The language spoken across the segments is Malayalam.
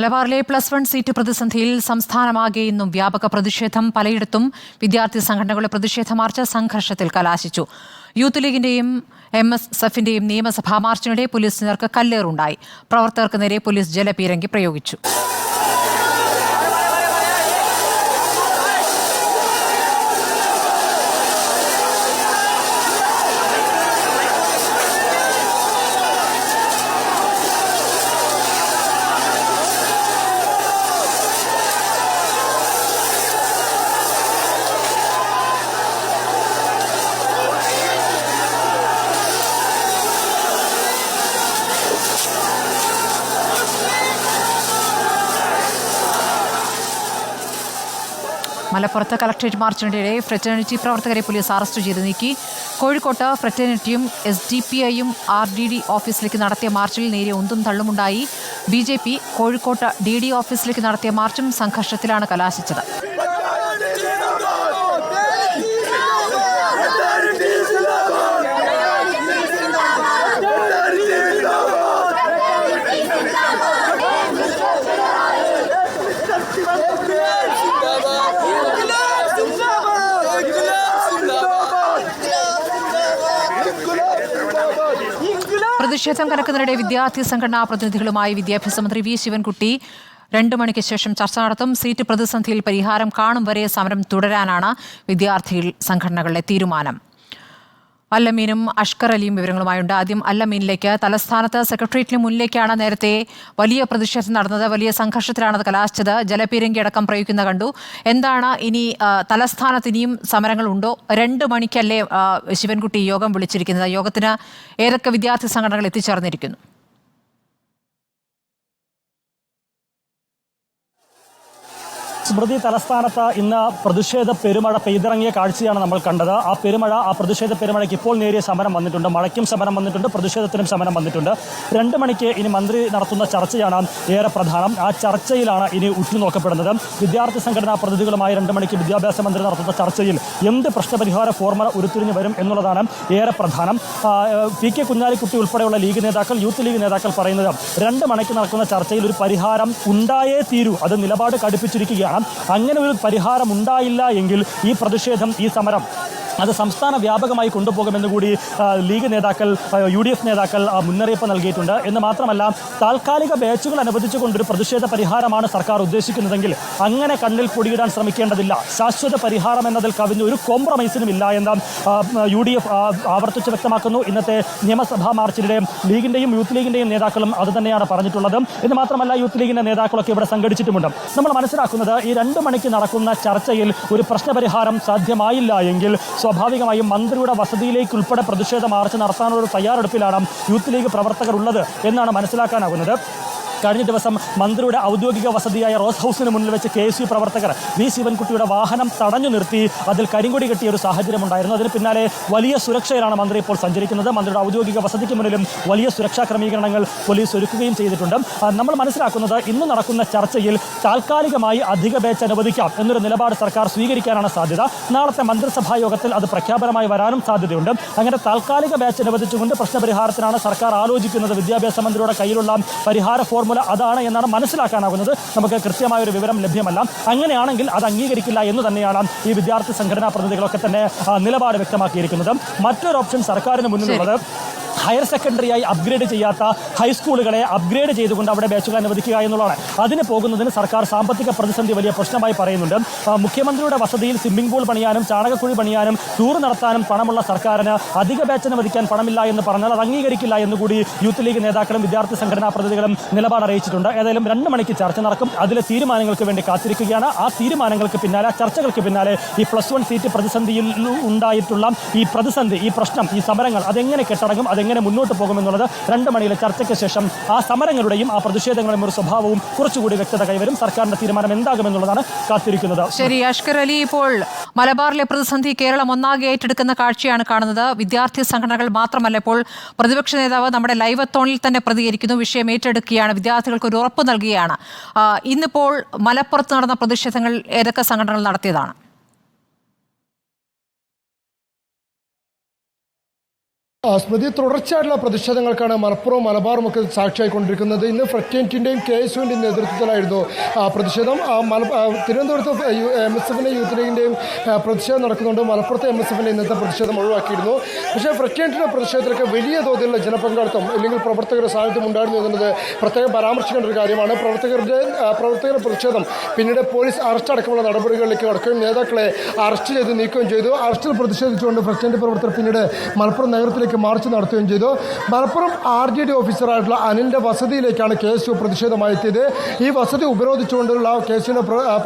മലബാറിലെ പ്ലസ് വൺ സീറ്റ് പ്രതിസന്ധിയിൽ സംസ്ഥാനമാകെ ഇന്നും വ്യാപക പ്രതിഷേധം പലയിടത്തും വിദ്യാർത്ഥി സംഘടനകളുടെ പ്രതിഷേധ മാർച്ച് സംഘർഷത്തിൽ കലാശിച്ചു. യൂത്ത് ലീഗിന്റെയും എം എസ് എഫിന്റെയും നിയമസഭാ മാർച്ചിനിടെ പോലീസ് നേർക്ക് കല്ലേറുണ്ടായി. പ്രവർത്തകർക്ക് നേരെ പോലീസ് ജലപീരങ്കി പ്രയോഗിച്ചു. മലപ്പുറത്ത് കളക്ട്രേറ്റ് മാർച്ചിനിടെ ഫ്രറ്റേണിറ്റി പ്രവർത്തകരെ പോലീസ് അറസ്റ്റ് ചെയ്ത് നീക്കി. കോഴിക്കോട്ട് ഫ്രറ്റേണിറ്റിയും എസ് ഡി പി ഐയും ആർ ഡി ഡി ഓഫീസിലേക്ക് നടത്തിയ മാർച്ചിൽ നേരെ ഒന്നും തള്ളുമുണ്ടായി. ബി ജെ പി കോഴിക്കോട്ട് ഡി ഡി ഓഫീസിലേക്ക് നടത്തിയ മാർച്ചും സംഘർഷത്തിലാണ് കലാശിച്ചത്. പ്രതിഷേധം കലക്കുന്നതിനിടെ വിദ്യാർത്ഥി സംഘടനാ പ്രതിനിധികളുമായി വിദ്യാഭ്യാസ മന്ത്രി വി ശിവൻകുട്ടി രണ്ടു മണിക്ക് ശേഷം ചർച്ച നടത്തും. സീറ്റ് പ്രതിസന്ധിയിൽ പരിഹാരം കാണും വരെ സമരം തുടരാനാണ് വിദ്യാർത്ഥി സംഘടനകളുടെ തീരുമാനം. അല്ലമീനും അഷ്കർ അലിയും വിവരങ്ങളുമായുണ്ട്. ആദ്യം അല്ലമീനിലേക്ക് തലസ്ഥാനത്ത് സെക്രട്ടേറിയറ്റിന് മുന്നിലേക്കാണ് നേരത്തെ വലിയ പ്രതിഷേധം നടന്നത്. വലിയ സംഘർഷത്തിലാണത് കലാശിച്ചത്. ജലപീരങ്കി അടക്കം പ്രയോഗിക്കുന്ന കണ്ടു. എന്താണ് ഇനി തലസ്ഥാനത്ത് ഇനിയും സമരങ്ങളുണ്ടോ? രണ്ട് മണിക്കല്ലേ ശിവൻകുട്ടി യോഗം വിളിച്ചിരിക്കുന്നത്. യോഗത്തിന് ഏതൊക്കെ വിദ്യാർത്ഥി സംഘടനകൾ എത്തിച്ചേർന്നിരിക്കുന്നു? സ്മൃതി തലസ്ഥാനത്ത് ഇന്ന് പ്രതിഷേധ പെരുമഴ പെയ്തിറങ്ങിയ കാഴ്ചയാണ് നമ്മൾ കണ്ടത്. ആ പെരുമഴ ആ പ്രതിഷേധ പെരുമഴയ്ക്ക് ഇപ്പോൾ നേരിയ സമരം വന്നിട്ടുണ്ട്. മഴയ്ക്കും സമരം വന്നിട്ടുണ്ട് പ്രതിഷേധത്തിനും സമരം വന്നിട്ടുണ്ട്. രണ്ട് മണിക്ക് ഇനി മന്ത്രി നടത്തുന്ന ചർച്ചയാണ് ഏറെ പ്രധാനം. ആ ചർച്ചയിലാണ് ഇനി ഉറ്റുനോക്കപ്പെടുന്നത്. വിദ്യാർത്ഥി സംഘടനാ പ്രതിനിധികളുമായി രണ്ട് മണിക്ക് വിദ്യാഭ്യാസ മന്ത്രി നടത്തുന്ന ചർച്ചയിൽ എന്ത് പ്രശ്നപരിഹാര ഫോർമുല ഉരുത്തിരിഞ്ഞു വരും എന്നുള്ളതാണ് ഏറെ പ്രധാനം. പി കെ കുഞ്ഞാലിക്കുട്ടി ഉൾപ്പെടെയുള്ള ലീഗ് നേതാക്കൾ യൂത്ത് ലീഗ് നേതാക്കൾ പറയുന്നത് രണ്ട് മണിക്ക് നടക്കുന്ന ചർച്ചയിൽ ഒരു പരിഹാരം ഉണ്ടായേ തീരൂ. അത് നിലപാട് കടുപ്പിച്ചിരിക്കുകയാണ്. അങ്ങനെ ഒരു പരിഹാരം ഉണ്ടായില്ല എങ്കിൽ ഈ പ്രതിഷേധം ഈ സമരം അത് സംസ്ഥാന വ്യാപകമായി കൊണ്ടുപോകുമെന്ന് കൂടി ലീഗ് നേതാക്കൾ യു ഡി എഫ് നേതാക്കൾ മുന്നറിയിപ്പ് നൽകിയിട്ടുണ്ട്. എന്ന് മാത്രമല്ല താൽക്കാലിക ബാച്ചുകൾ അനുവദിച്ചുകൊണ്ടൊരു പ്രതിഷേധ പരിഹാരമാണ് സർക്കാർ ഉദ്ദേശിക്കുന്നതെങ്കിൽ അങ്ങനെ കണ്ണിൽ പൊടിയിടാൻ ശ്രമിക്കേണ്ടതില്ല. ശാശ്വത പരിഹാരം എന്നതിൽ കവിഞ്ഞ് ഒരു കോംപ്രമൈസിനും ഇല്ല എന്ന് യു ഡി എഫ് ആവർത്തിച്ച് വ്യക്തമാക്കുന്നു. ഇന്നത്തെ നിയമസഭാ മാർച്ചിനിടെ ലീഗിന്റെയും യൂത്ത് ലീഗിന്റെയും നേതാക്കളും അത് തന്നെയാണ് പറഞ്ഞിട്ടുള്ളത്. എന്ന് മാത്രമല്ല യൂത്ത് ലീഗിന്റെ നേതാക്കളൊക്കെ ഇവിടെ സംഘടിച്ചിട്ടുമുണ്ട്. നമ്മൾ മനസ്സിലാക്കുന്നത് ഈ രണ്ട് മണിക്ക് നടക്കുന്ന ചർച്ചയിൽ ഒരു പ്രശ്നപരിഹാരം സാധ്യമായില്ല എങ്കിൽ സ്വാഭാവികമായും മന്ത്രിയുടെ വസതിയിലേക്ക് ഉൾപ്പെടെ പ്രതിഷേധ മാർച്ച് നടത്താനുള്ള തയ്യാറെടുപ്പിലാണ് യൂത്ത് ലീഗ് പ്രവർത്തകർ ഉള്ളത് എന്നാണ് മനസ്സിലാക്കാനാകുന്നത്. കഴിഞ്ഞ ദിവസം മന്ത്രിയുടെ ഔദ്യോഗിക വസതിയായ റോസ് ഹൗസിന് മുന്നിൽ വെച്ച് കെ എസ് യു പ്രവർത്തകർ വി ശിവൻകുട്ടിയുടെ വാഹനം തടഞ്ഞു നിർത്തി അതിൽ കരിങ്കൊടി കെട്ടിയ ഒരു സാഹചര്യം ഉണ്ടായിരുന്നു. അതിന് പിന്നാലെ വലിയ സുരക്ഷയിലാണ് മന്ത്രി ഇപ്പോൾ സഞ്ചരിക്കുന്നത്. മന്ത്രിയുടെ ഔദ്യോഗിക വസതിക്ക് മുന്നിലും വലിയ സുരക്ഷാ ക്രമീകരണങ്ങൾ പോലീസ് ഒരുക്കുകയും ചെയ്തിട്ടുണ്ട്. നമ്മൾ മനസ്സിലാക്കുന്നത് ഇന്ന് നടക്കുന്ന ചർച്ചയിൽ താൽക്കാലികമായി അധിക ബേച്ച് അനുവദിക്കാം എന്നൊരു നിലപാട് സർക്കാർ സ്വീകരിക്കാനാണ് സാധ്യത. നാളത്തെ മന്ത്രിസഭാ യോഗത്തിൽ അത് പ്രഖ്യാപനമായി വരാനും സാധ്യതയുണ്ട്. അങ്ങനെ താൽക്കാലിക ബാച്ച് അനുവദിച്ചുകൊണ്ട് പ്രശ്നപരിഹാരത്തിനാണ് സർക്കാർ ആലോചിക്കുന്നത്. വിദ്യാഭ്യാസ മന്ത്രിയുടെ കയ്യിലുള്ള പരിഹാര ഫോർമുല അതാണ് എന്നാണ് മനസ്സിലാക്കാനാകുന്നത്. നമുക്ക് കൃത്യമായ ഒരു വിവരം ലഭ്യമല്ല. അങ്ങനെയാണെങ്കിൽ അത് അംഗീകരിക്കില്ല എന്ന് തന്നെയാണ് ഈ വിദ്യാർത്ഥി സംഘടനാ പ്രതിനിധികളൊക്കെ തന്നെ നിലപാട് വ്യക്തമാക്കിയിരിക്കുന്നത്. മറ്റൊരു ഓപ്ഷൻ സർക്കാരിന് മുന്നിലുള്ളത്. ഹയർ സെക്കൻഡറിയായി അപ്ഗ്രേഡ് ചെയ്യാത്ത ഹൈസ്കൂളുകളെ അപ്ഗ്രേഡ് ചെയ്തുകൊണ്ട് അവിടെ ബാച്ചുകൾ അനുവദിക്കുക എന്നുള്ളതാണ്. അതിന് പോകുന്നതിന് സർക്കാർ സാമ്പത്തിക പ്രതിസന്ധി വലിയ പ്രശ്നമായി പറയുന്നുണ്ട്. മുഖ്യമന്ത്രിയുടെ വസതിയിൽ സ്വിമ്മിംഗ് പൂൾ പണിയാനും ചാണകക്കുഴി പണിയാനും ടൂർ നടത്താനും പണമുള്ള സർക്കാരിന് അധിക ബാച്ച് അനുവദിക്കാൻ പണമില്ല എന്ന് പറഞ്ഞാൽ അത് അംഗീകരിക്കില്ല എന്ന് കൂടി യൂത്ത് ലീഗ് നേതാക്കളും വിദ്യാർത്ഥി സംഘടനാ പ്രതിനിധികളും നിലപാട് അറിയിച്ചിട്ടുണ്ട്. ഏതായാലും രണ്ട് മണിക്ക് ചർച്ച നടക്കും. അതിലെ തീരുമാനങ്ങൾക്ക് വേണ്ടി കാത്തിരിക്കുകയാണ്. ആ തീരുമാനങ്ങൾക്ക് പിന്നാലെ ചർച്ചകൾക്ക് പിന്നാലെ ഈ പ്ലസ് വൺ സീറ്റ് പ്രതിസന്ധിയിൽ ഉണ്ടായിട്ടുള്ള ഈ പ്രതിസന്ധി ഈ പ്രശ്നം ഈ സമരങ്ങൾ അതെങ്ങനെ കെട്ടടങ്ങും അതെങ്ങനെ മുന്നോട്ട് പോകുമെന്നുള്ളത് രണ്ട് മണിയിലെ ചർച്ചയ്ക്ക് ശേഷം ആ സമരങ്ങളുടെയും ആ പ്രതിഷേധങ്ങളുടെയും ഒരു സ്വഭാവവും കുറച്ചുകൂടി വ്യക്തത കൈവരും. സർക്കാരിന്റെ തീരുമാനം എന്താകുമെന്നുള്ളതാണ് കാത്തിരിക്കുന്നത്. ശരി അഷ്കർ അലി ഇപ്പോൾ മലബാറിലെ പ്രതിസന്ധി കേരളം ഒന്നാകെ ഏറ്റെടുക്കുന്ന കാഴ്ചയാണ് കാണുന്നത്. വിദ്യാർത്ഥി സംഘടനകൾ മാത്രമല്ല ഇപ്പോൾ പ്രതിപക്ഷ നേതാവ് നമ്മുടെ ലൈവത്തോണിൽ തന്നെ പ്രതികരിക്കുന്നു. വിഷയം ഏറ്റെടുക്കുകയാണ്. വിദ്യാർത്ഥികൾക്ക് ഒരു ഉറപ്പ് നൽകുകയാണ്. ഇന്നിപ്പോൾ മലപ്പുറത്ത് നടന്ന പ്രതിഷേധങ്ങൾ ഏതൊക്കെ സംഘടനകൾ നടത്തിയതാണ്? സ്മൃതി തുടർച്ചയായിട്ടുള്ള പ്രതിഷേധങ്ങൾക്കാണ് മലപ്പുറവും മലബാറും ഒക്കെ സാക്ഷിയായിക്കൊണ്ടിരിക്കുന്നത് ഇന്ന് ഫ്രക്റ്റേറ്റിന്റെയും കെ എസ് യുവിന്റെയും നേതൃത്വത്തിലായിരുന്നു പ്രതിഷേധം. മല തിരുവനന്തപുരത്ത് എം എസ് എഫിന്റെ യൂത്ത് ലീഗിന്റെയും പ്രതിഷേധം നടക്കുന്നുണ്ട്. മലപ്പുറത്തെ എം എസ് എഫിന്റെ ഇന്നത്തെ പ്രതിഷേധം ഒഴിവാക്കിയിരുന്നു. പക്ഷേ ഫ്രക്റ്റേറ്റിന്റെ പ്രതിഷേധത്തിലൊക്കെ വലിയ തോതിലുള്ള ജനപങ്കാളിത്തം അല്ലെങ്കിൽ പ്രവർത്തകരുടെ സാന്നിധ്യം ഉണ്ടായിരുന്നു എന്നുള്ളത് പ്രത്യേകം പരാമർശിക്കേണ്ട ഒരു കാര്യമാണ്. പ്രവർത്തകരുടെ പ്രവർത്തകരുടെ പ്രതിഷേധം പിന്നീട് പോലീസ് അറസ്റ്റ് അടക്കമുള്ള നടപടികളിലേക്ക് കടക്കുകയും നേതാക്കളെ അറസ്റ്റ് ചെയ്ത് നീക്കുകയും ചെയ്തു. അറസ്റ്റിൽ പ്രതിഷേധിച്ചുകൊണ്ട് ഫ്രക്റ്റേറ്റ് പ്രവർത്തകർ പിന്നീട് മലപ്പുറം നഗരത്തിലേക്ക് മാർച്ച് നടത്തുകയും ചെയ്തു. മലപ്പുറം ആർ ജെ ഡി ഓഫീസറായിട്ടുള്ള അനിലിന്റെ വസതിയിലേക്കാണ് കേസ് എസ് പ്രതിഷേധമായി എത്തിയത്. ഈ വസതി ഉപരോധിച്ചുകൊണ്ടുള്ള കെ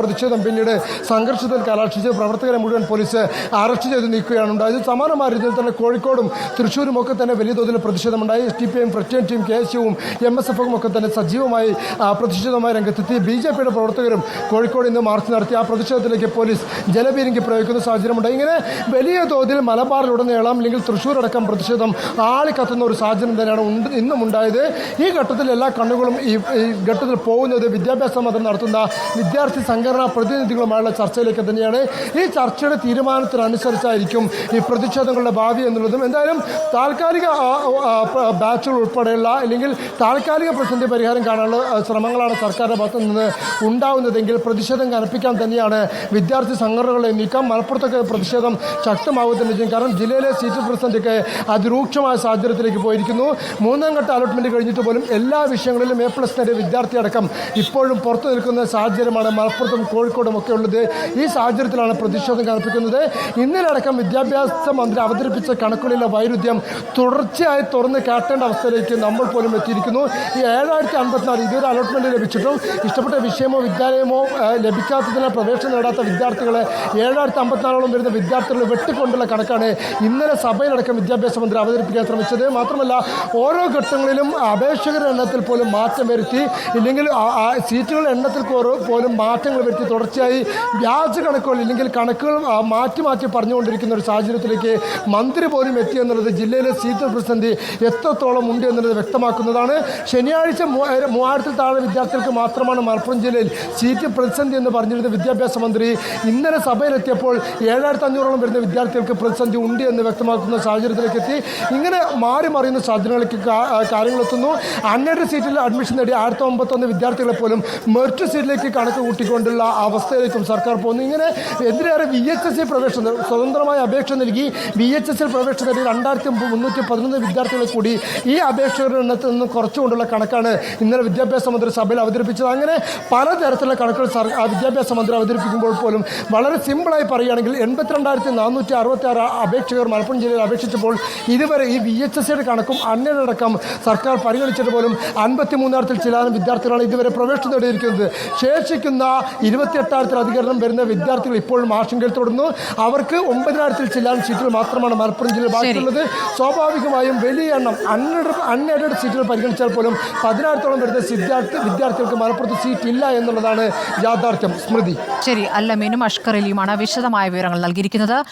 പ്രതിഷേധം പിന്നീട് സംഘർഷത്തിൽ കലാക്ഷിച്ച് പ്രവർത്തകരെ മുഴുവൻ പോലീസ് അറസ്റ്റ് ചെയ്ത് നീക്കുകയാണ് ഉണ്ടായത്. സമാനമായ രീതിയിൽ തന്നെ കോഴിക്കോടും തൃശ്ശൂരും ഒക്കെ തന്നെ വലിയ തോതിൽ പ്രതിഷേധമുണ്ടായി. എസ് ടി പി എം ഫ്രക്റ്റേൻ ടീം കെ എസ് യുവും എം എസ് എഫും ഒക്കെ തന്നെ സജീവമായി ആ, പ്രതിഷേധവുമായി രംഗത്തെത്തി. ബി ജെ പിയുടെ പ്രവർത്തകരും കോഴിക്കോട് ഇന്ന് മാർച്ച് നടത്തി. ആ പ്രതിഷേധത്തിലേക്ക് പോലീസ് ജലപീരങ്കി പ്രയോഗിക്കുന്ന സാഹചര്യമുണ്ട്. ഇങ്ങനെ വലിയ തോതിൽ മലബാറിലുടനീളം അല്ലെങ്കിൽ തൃശ്ശൂർ അടക്കം പ്രതിഷേധം ആളിക്കത്തുന്ന ഒരു സാഹചര്യം തന്നെയാണ് ഉണ്ട് ഇന്നും ഉണ്ടായത്. ഈ ഘട്ടത്തിൽ എല്ലാ കണ്ണുകളും ഈ ഘട്ടത്തിൽ പോകുന്നത് വിദ്യാഭ്യാസ മന്ത്രി നടത്തുന്ന വിദ്യാർത്ഥി സംഘടനാ പ്രതിനിധികളുമായുള്ള ചർച്ചയിലേക്ക് തന്നെയാണ്. ഈ ചർച്ചയുടെ തീരുമാനത്തിനനുസരിച്ചായിരിക്കും ഈ പ്രതിഷേധങ്ങളുടെ ഭാവി എന്നുള്ളതും. എന്തായാലും താൽക്കാലിക ബാച്ചുകൾ ഉൾപ്പെടെയുള്ള അല്ലെങ്കിൽ താൽക്കാലിക പ്രതിസന്ധി പരിഹാരം കാണാനുള്ള ശ്രമങ്ങളാണ് സർക്കാരിന്റെ ഭാഗത്തു നിന്ന് ഉണ്ടാവുന്നതെങ്കിൽ പ്രതിഷേധം കനപ്പിക്കാൻ തന്നെയാണ് വിദ്യാർത്ഥി സംഘടനകളെ നീക്കം. മലപ്പുറത്തൊക്കെ പ്രതിഷേധം ശക്തമാവുക തന്നെ ചെയ്യും. കാരണം ജില്ലയിലെ സീറ്റ് പ്രതിസന്ധിയൊക്കെ അതിരൂക്ഷമായ സാഹചര്യത്തിലേക്ക് പോയിരിക്കുന്നു. മൂന്നാം ഘട്ട അലോട്ട്മെന്റ് കഴിഞ്ഞിട്ട് പോലും എല്ലാ വിഷയങ്ങളിലും എ പ്ലസ് നേടിയ വിദ്യാർത്ഥി അടക്കം ഇപ്പോഴും പുറത്തു നിൽക്കുന്ന സാഹചര്യമാണ് മലപ്പുറത്തും കോഴിക്കോടും ഒക്കെ ഉള്ളത്. ഈ സാഹചര്യത്തിലാണ് പ്രതിഷേധം കനപ്പിക്കുന്നത്. ഇന്നലെ അടക്കം വിദ്യാഭ്യാസ മന്ത്രി അവതരിപ്പിച്ച കണക്കുകളിലെ വൈരുദ്ധ്യം തുടർച്ചയായി തുറന്ന് കാട്ടേണ്ട അവസ്ഥയിലേക്ക് നമ്മൾ പോലും എത്തിയിരിക്കുന്നു. ഈ ഏഴായിരത്തി അൻപത്തിനാല് ഇതുവരെ അലോട്ട്മെന്റ് ലഭിച്ചിട്ടും ഇഷ്ടപ്പെട്ട വിഷയമോ വിദ്യാലയമോ ലഭിക്കാത്തതിനാൽ പ്രവേശനം നേടാത്ത വിദ്യാർത്ഥികളെ ഏഴായിരത്തി അമ്പത്തിനാലോളം വരുന്ന വിദ്യാർത്ഥികളെ വെട്ടിക്കൊണ്ടുള്ള കണക്കാണ് ഇന്നലെ സഭയിലടക്കം വിദ്യാഭ്യാസ മന്ത്രി അവതരിപ്പിക്കാൻ ശ്രമിച്ചത്. മാത്രമല്ല ഓരോ ഘട്ടങ്ങളിലും അപേക്ഷകരുടെ എണ്ണത്തിൽ പോലും മാറ്റം വരുത്തി ഇല്ലെങ്കിൽ സീറ്റുകളുടെ എണ്ണത്തിൽ പോലും മാറ്റങ്ങൾ വരുത്തി തുടർച്ചയായി വ്യാജ കണക്കുകൾ ഇല്ലെങ്കിൽ കണക്കുകൾ മാറ്റി മാറ്റി പറഞ്ഞുകൊണ്ടിരിക്കുന്ന ഒരു സാഹചര്യത്തിലേക്ക് മന്ത്രി പോലും എത്തി എന്നുള്ളത് ജില്ലയിലെ സീറ്റ് പ്രതിസന്ധി എത്രത്തോളം ഉണ്ട് എന്നുള്ളത് വ്യക്തമാക്കുന്നതാണ്. ശനിയാഴ്ച മൂവായിരം മൂവായിരത്തിൽ താഴെ വിദ്യാർത്ഥികൾക്ക് മാത്രമാണ് മലപ്പുറം ജില്ലയിൽ സീറ്റ് പ്രതിസന്ധി എന്ന് പറഞ്ഞിരുന്ന വിദ്യാഭ്യാസ മന്ത്രി. ഇന്നലെ സഭയിലെത്തിയപ്പോൾ ഏഴായിരത്തി അഞ്ഞൂറോളം വരുന്ന വിദ്യാർത്ഥികൾക്ക് പ്രതിസന്ധി ഉണ്ട് എന്ന് വ്യക്തമാക്കുന്ന സാഹചര്യത്തിലേക്ക് എത്തി. ഇങ്ങനെ മാറി മറിയുന്ന സാഹചര്യങ്ങളിലേക്ക് കാ- ആ, കാര്യങ്ങളെത്തുന്നു. അൺഎയ്ഡ് സീറ്റിൽ അഡ്മിഷൻ നേടിയ ആയിരത്തി ഒമ്പത്തൊന്ന് വിദ്യാർത്ഥികളെ പോലും മെറിറ്റ് സീറ്റിലേക്ക് കണക്ക് കൂട്ടിക്കൊണ്ടുള്ള അവസ്ഥയിലേക്കും സർക്കാർ പോകുന്നു. ഇങ്ങനെ എതിരേറെ വി എച്ച് എസ് സി പ്രവേശനം സ്വതന്ത്രമായ അപേക്ഷ നൽകി വി എച്ച് എസ് സി പ്രവേശനം നേടിയ രണ്ടായിരത്തി മുന്നൂറ്റി പതിനൊന്ന് വിദ്യാർത്ഥികളെ കൂടി ഈ അപേക്ഷകരുടെ എണ്ണത്തിൽ നിന്ന് കുറച്ചുകൊണ്ടുള്ള കണക്കാണ് ഇന്നലെ വിദ്യാഭ്യാസ മന്ത്രി സഭയിൽ അവതരിപ്പിച്ചത്. അങ്ങനെ പലതരത്തിലുള്ള കണക്കുകൾ വിദ്യാഭ്യാസ മന്ത്രി അവതരിപ്പിക്കുമ്പോൾ പോലും വളരെ സിമ്പിളായി പറയുകയാണെങ്കിൽ എൺപത്തിരണ്ടായിരത്തി നാനൂറ്റി അറുപത്തി ആറ് അപേക്ഷകർ മലപ്പുറം ജില്ലയിൽ അപേക്ഷിച്ചപ്പോൾ ഇതുവരെ ഈ വി എച്ച് എസ് സിയുടെ കണക്കും അണ്ണടക്കം സർക്കാർ പരിഗണിച്ചിട്ട് പോലും അൻപത്തി മൂന്നായിരത്തിൽ ചില വിദ്യാർത്ഥികളാണ് ഇതുവരെ പ്രവേശനം നേടിയിരിക്കുന്നത്. ശേഷിക്കുന്ന ഇരുപത്തിയെട്ടായിരത്തിലധികം വരുന്ന വിദ്യാർത്ഥികൾ ഇപ്പോഴും ആശങ്കയിൽ തുടരുന്നു. അവർക്ക് ഒമ്പതിനായിരത്തിൽ ചില്ലാനും സീറ്റുകൾ മാത്രമാണ് മലപ്പുറം ജില്ലയിൽ ബാക്കിയുള്ളത്. സ്വാഭാവികമായും വലിയ എണ്ണം അൺഎഡ് അൺഎയ്ഡഡ് സീറ്റുകൾ പരിഗണിച്ചാൽ പോലും പതിനായിരത്തോളം വരുന്ന വിദ്യാർത്ഥി വിദ്യാർത്ഥികൾക്ക് മലപ്പുറത്ത് സീറ്റ് ഇല്ല എന്നുള്ളതാണ് യാഥാർത്ഥ്യം. സ്മൃതി. ശരി. അല്ലമീനും അഷ്കർ അഷ്കറിലിയുമാണ് വിശദമായ വിവരങ്ങൾ നൽകിയിരിക്കുന്നത്.